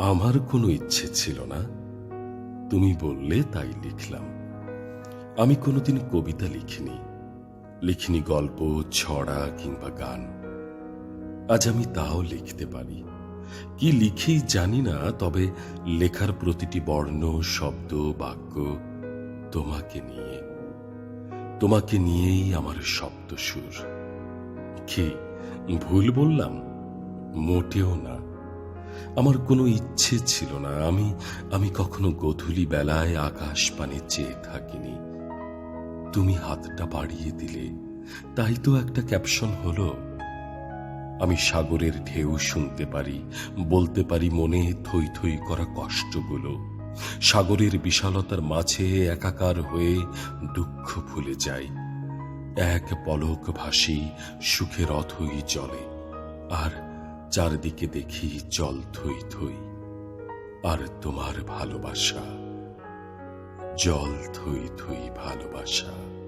আমার কোনো ইচ্ছে ছিল না। তুমি বললে, তাই লিখলাম। আমি কোনোদিন কবিতা লিখিনি। লিখিনি গল্প, ছড়া কিংবা গান। আজ আমি তাও লিখতে পারি। কি লিখি জানি না, তবে লেখার প্রতিটি বর্ণ, শব্দ, বাক্য তোমাকে নিয়ে। তোমাকে নিয়েই আমার শব্দ সুর কি, ভুল বললাম? মোটেও না। আমার কোনো ইচ্ছে ছিল না। আমি আমি কখনো গধূলি বেলায় আকাশ পানে চেয়ে থাকিনি। তুমি হাতটা বাড়িয়ে দিলে। তাই তো একটা ক্যাপশন হলো, আমি সাগরের ঢেউ শুনতে পারি, বলতে পারি মনে থই থই করা কষ্টগুলো। সাগরের বিশালতার মাঝে একাকার হয়ে দুঃখ ভুলে যাই এক পলক ভাসি সুখের অথই জলে আর চারদিকে দেখি জল থই থই আর তোমার ভালোবাসা জল থই থই ভালোবাসা।